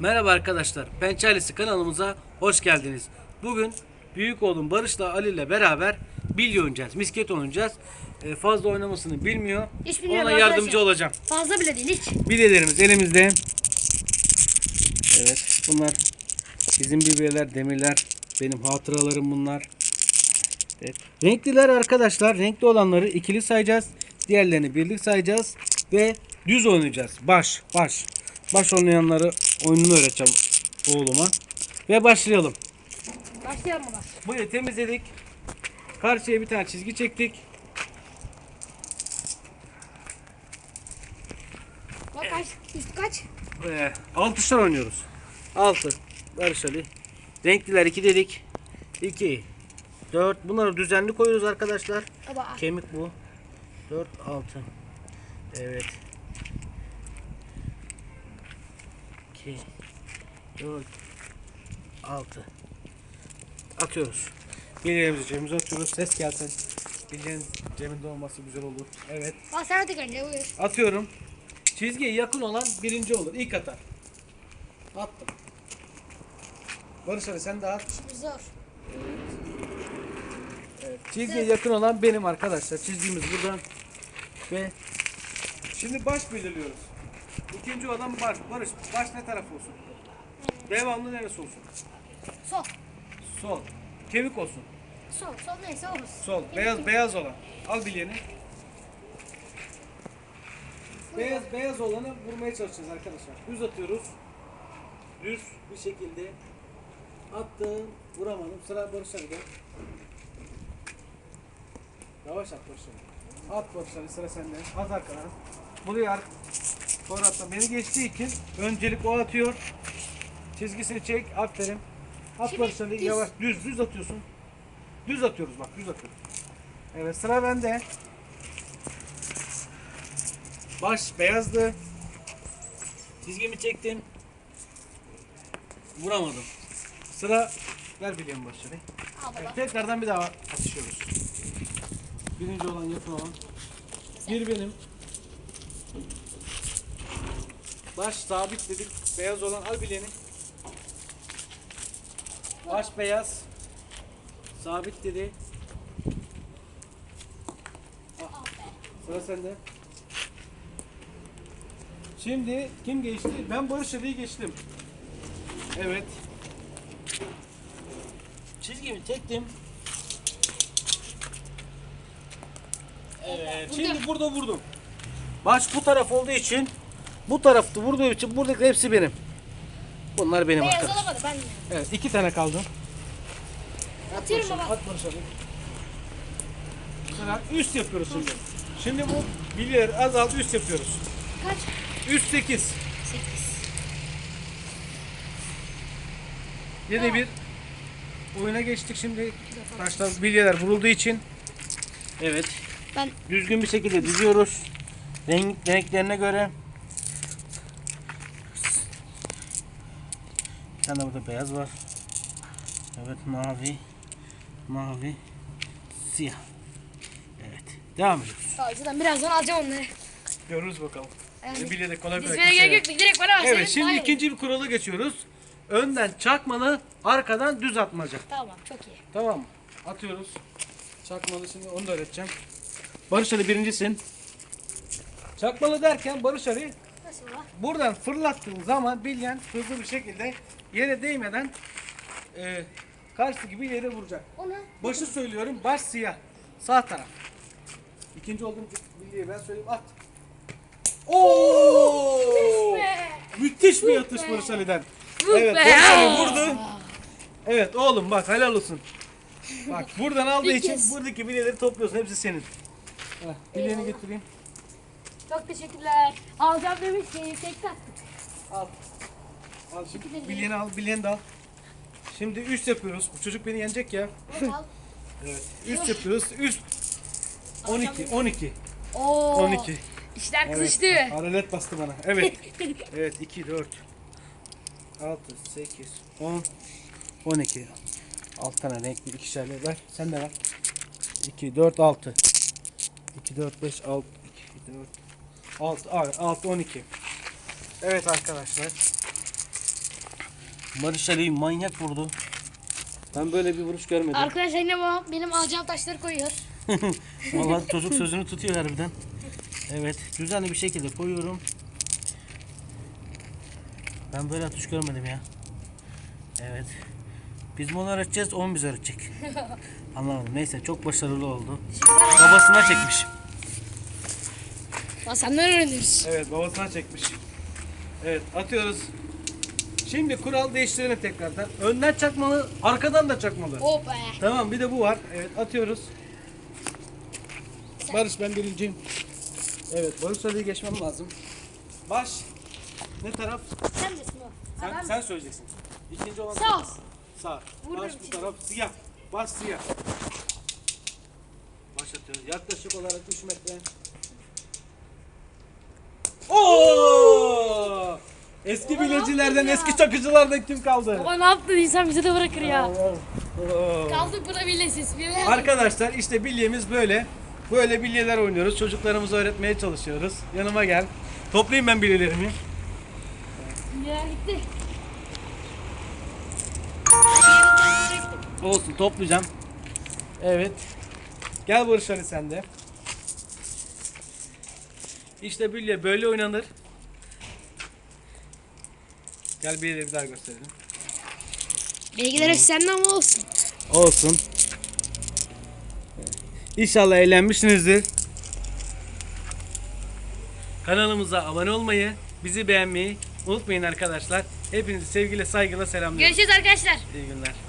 Merhaba arkadaşlar. Pençe Ailesi kanalımıza hoş geldiniz. Bugün büyük oğlum Barış'la Ali ile beraber bilye oynayacağız. Misket oynayacağız. Ee, fazla oynamasını bilmiyor. Hiç Ona yardımcı arkadaşlar. olacağım. Fazla bile değil hiç. Bilyelerimiz elimizde. Evet bunlar bizim biberler, demirler. Benim hatıralarım bunlar. Evet. Renkliler arkadaşlar. Renkli olanları ikili sayacağız. Diğerlerini birlik sayacağız. Ve düz oynayacağız. Baş, baş. Baş oynayanları oyununu öğreteceğim oğluma. Ve başlayalım. Başlayalım baba. Burayı temizledik. Karşıya bir tane çizgi çektik. Bak kaç, üst kaç? Ee, alt tuşlar oynuyoruz. 6. Barış Ali. Renkliler 2 dedik. 2. 4. Bunları düzenli koyuyoruz arkadaşlar. Baba. Kemik bu. 4, 6. Evet. 2, 4, 6. Atıyoruz. Bilyelerimizi cebimize atıyoruz. Ses gelsin. Bilyenin cebinde olması güzel olur. Evet. Bak sen tek önce buyur. Atıyorum. Çizgiye yakın olan birinci olur. İlk atar. Attım. Barış Ali sen de at. Zor. Evet. Çizgiye yakın olan benim arkadaşlar. Çizdiğimiz buradan. Ve şimdi baş belirliyoruz. İkinci olan baş. Barış baş ne taraf olsun? Devamlı neresi olsun? Sol. Sol. Kemik olsun. Sol. Sol neyse olsun. Sol. Beyaz beyaz olan. Al bilyeni. Beyaz beyaz olanı vurmaya çalışacağız arkadaşlar. Düz atıyoruz. Düz bir şekilde attım. Vuramadım. Sıra Barış Ali'de. Yavaş at Barış Ali. At Barış Ali sıra sende. At arkadan. Buraya ar- Atma. Beni geçtiği için öncelik o atıyor. Çizgisini çek. Aferin. At Şimdi Barış Ali. düz. Yavaş. Düz düz atıyorsun. Düz atıyoruz bak. Düz atıyoruz. Evet sıra bende. Baş beyazdı. Çizgimi çektim. Vuramadım. Sıra ver. Al baba. Evet, tekrardan bir daha atışıyoruz. Birinci olan yakın olan. Bir benim. Baş sabit dedik. Beyaz olan al bilyeni. Baş beyaz. Sabit dedi. Al. Sıra sende. Şimdi kim geçti? Ben Barış Ali'yi geçtim. Evet. Çizgimi çektim. Evet. Şimdi burada vurdum. Baş bu taraf olduğu için bu tarafta vurduğu için buradaki hepsi benim. Bunlar benim Beyaz arkadaşlar. olamadı ben. Evet iki tane kaldı. Atıyorum baba. At Barış abi. Sıra üst yapıyoruz şimdi. Şimdi bu bilyeleri azalt üst yapıyoruz. Kaç? Üst 8. 8. 7 bir oyuna geçtik şimdi. Taşlar bilyeler vurulduğu için. Evet. Ben Düzgün bir şekilde diziyoruz. Renk, renklerine göre. Tane burada beyaz var. Evet mavi. Mavi. Siyah. Evet. Devam ediyoruz. Sağcıdan birazdan alacağım onları. Görürüz bakalım. Yani, Bilye de kolay kolay Dizmene gerek yok. Direkt bana verseydin Evet şimdi olur. ikinci bir kurala geçiyoruz. Önden çakmalı, arkadan düz atmaca. Tamam çok iyi. Tamam mı? Atıyoruz. Çakmalı şimdi onu da öğreteceğim. Barış Ali birincisin. Çakmalı derken Barış Ali? Buradan fırlattığın zaman bilyen hızlı bir şekilde yere değmeden e, karşıdaki bir yere vuracak. Onu. Başı söylüyorum baş siyah. Sağ taraf. İkinci olduğum bilyeyi ben söyleyeyim at. Oo! Müthiş bir atış Barış Ali'den. Evet. Barış Ali vurdu. Evet oğlum bak helal olsun. Bak buradan aldığı için buradaki bilyeleri topluyorsun. Hepsi senin. Heh, bilyeni getireyim. Çok teşekkürler. Alacağım demiştim. Tek taktık. Al. Al şimdi bilyeni al, bilyeni de al. Şimdi üst yapıyoruz. Bu çocuk beni yenecek ya. Al. Evet. Üst yapıyoruz. Üst. 12, 12, Oo. 12. İşler Evet. kızıştı. Aralet bastı bana. Evet. Evet 2, 4, 6, 8, 10, 12. 6 tane renkli ikişerli ver. Sen de ver. 2, 4, 6. 2, 4, 5, 6, 2, 4, 6, 6, 12. Evet arkadaşlar. Barış Ali'yi manyak vurdu. Ben böyle bir vuruş görmedim. Arkadaşlar yine babam benim alacağım taşları koyuyor. Vallahi çocuk sözünü tutuyor harbiden. Evet, düzenli bir şekilde koyuyorum. Ben böyle atış görmedim ya. Evet. Biz mi onu öğreteceğiz, o mu bize öğretecek? Anlamadım. Neyse çok başarılı oldu. Babasına çekmiş. Lan senden öğreniyoruz. Evet, babasına çekmiş. Evet, atıyoruz. Şimdi kural değiştirelim tekrardan. Önden çakmalı, arkadan da çakmalı. Hop be. Tamam, bir de bu var. Evet, atıyoruz. Barış ben birinciyim. Evet, Barış Ali'yi geçmem lazım. Baş. Ne taraf? Sen misin o? Sen, Adam- sen söyleyeceksin. İkinci olan Sağ. Sağ. Vurdum Baş bu şimdi. taraf siyah. Baş siyah. Başlatıyoruz. Yaklaşık olarak 3 metre. Oo! Eski bilecilerden, eski çakıcılardan kim kaldı? Baba ne yaptın insan bize de bırakır ya. Oo. Kaldık burada billesiz. Bir Arkadaşlar işte bilyemiz böyle. Böyle bilyeler oynuyoruz. Çocuklarımıza öğretmeye çalışıyoruz. Yanıma gel. Toplayayım ben bilyelerimi. Ya gitti. Olsun toplayacağım. Evet. Gel Barış Ali sen de. İşte bilye böyle oynanır. Gel bilyeleri bir daha gösterelim. Bilgiler hep senden ama olsun. Olsun. İnşallah eğlenmişsinizdir. Kanalımıza abone olmayı, bizi beğenmeyi unutmayın arkadaşlar. Hepinizi sevgiyle saygıyla selamlıyorum. Görüşürüz arkadaşlar. İyi günler.